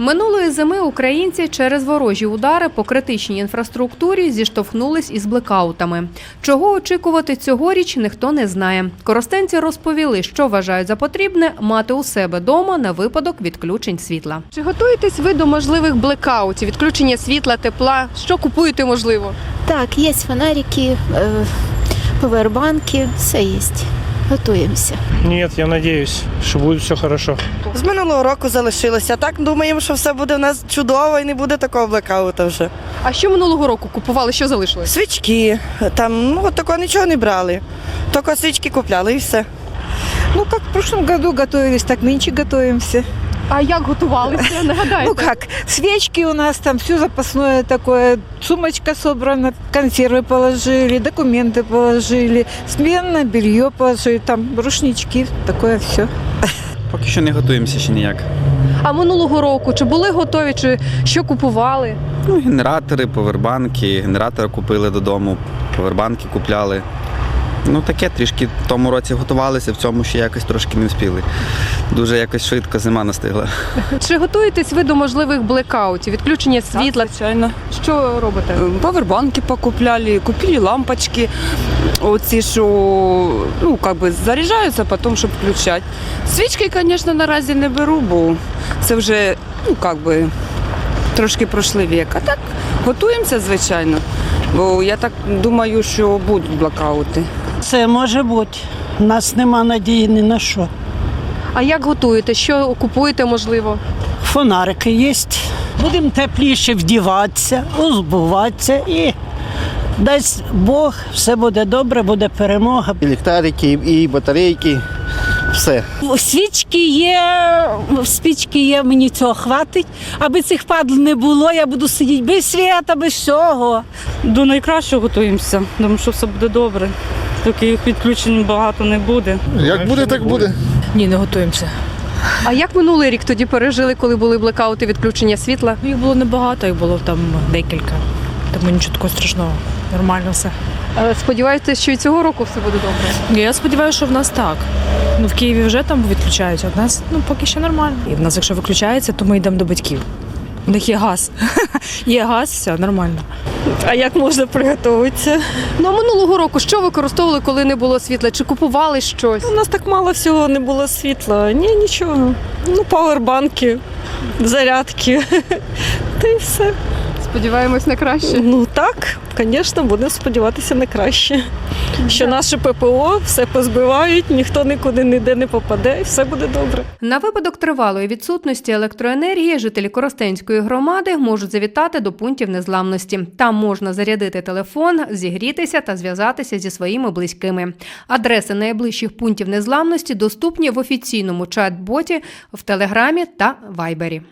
Минулої зими українці через ворожі удари по критичній інфраструктурі зіштовхнулись із блекаутами. Чого очікувати цьогоріч, ніхто не знає. Коростенці розповіли, що вважають за потрібне мати у себе дома на випадок відключень світла. Чи готуєтесь ви до можливих блекаутів, відключення світла, тепла? Що купуєте можливо? Так, есть фонарики, э, павербанки, все есть. Готуємося. Ні, я сподіваюся, що буде все добре. З минулого року залишилося. Так думаємо, що все буде в нас чудово і не буде такого блекаута вже. А що минулого року купували? Що залишилось? Свічки, там ну такого нічого не брали. Тільки свічки купляли і все. Ну, як в прошлом году готовились, так нынче готовимся. А як готувалися? Нагадайте. Ну как, свечки у нас там, все запасное такое, сумочка собрана, консервы положили, документы положили, сменное белье положили, там рушнички, такое все. Поки що не готуємося ще ніяк. А минулого року чи були готові, чи що купували? Ну, генератори, повербанки, генератори купили додому, повербанки купляли. Ну таке трішки в тому році готувалися, в цьому ще якось трошки не вспіли. Дуже якось швидко зима настигла. Чи готуєтесь ви до можливих блекаутів, відключення світла? Звичайно. Що робите? Павербанки покупляли, купили лампочки, оці, що ну, как би заряджаються, потім, щоб включати. Свічки, звісно, наразі не беру, бо це вже ну, как би, трошки пройшли вік. А так готуємося, звичайно. Бо я так думаю, що будуть блокаути. Це може бути. У нас нема надії ні на що. А як готуєте? Що купуєте, можливо? Фонарики є. Будемо тепліше вдіватися, озбуватися і дасть Бог, все буде добре, буде перемога. і ліхтарики, і батарейки, все. Свічки є, спічки є, мені цього хватить. Аби цих падл не було, я буду сидіти без свята, без всього. До найкращого готуємося. Думаю, що все буде добре. Таких відключень багато не буде. Як буде, так буде. Ні, не готуємося. А як минулий рік тоді пережили, коли були блекаути, відключення світла? Їх було небагато, їх було там декілька. Тому нічого такого страшного. Нормально все. Е, Сподіваєтеся, що і цього року все буде добре? Я сподіваюся, що в нас так. Ну, в Києві вже там відключають, а в нас ну, поки що нормально. І в нас, якщо виключається, то ми йдемо до батьків. У них є газ. є газ, все нормально. А як можна приготуватися? Ну а минулого року що використовували, коли не було світла? Чи купували щось? У нас так мало всього не було світла. Ні, нічого. Ну, павербанки, зарядки. Та й все. Сподіваємось на краще. Ну так, звісно, будемо сподіватися на краще. Що наше ППО все позбивають, ніхто нікуди ніде не попаде, і все буде добре. На випадок тривалої відсутності електроенергії жителі Коростенської громади можуть завітати до пунктів незламності. Там можна зарядити телефон, зігрітися та зв'язатися зі своїми близькими. Адреси найближчих пунктів незламності доступні в офіційному чат-боті в Телеграмі та Вайбері.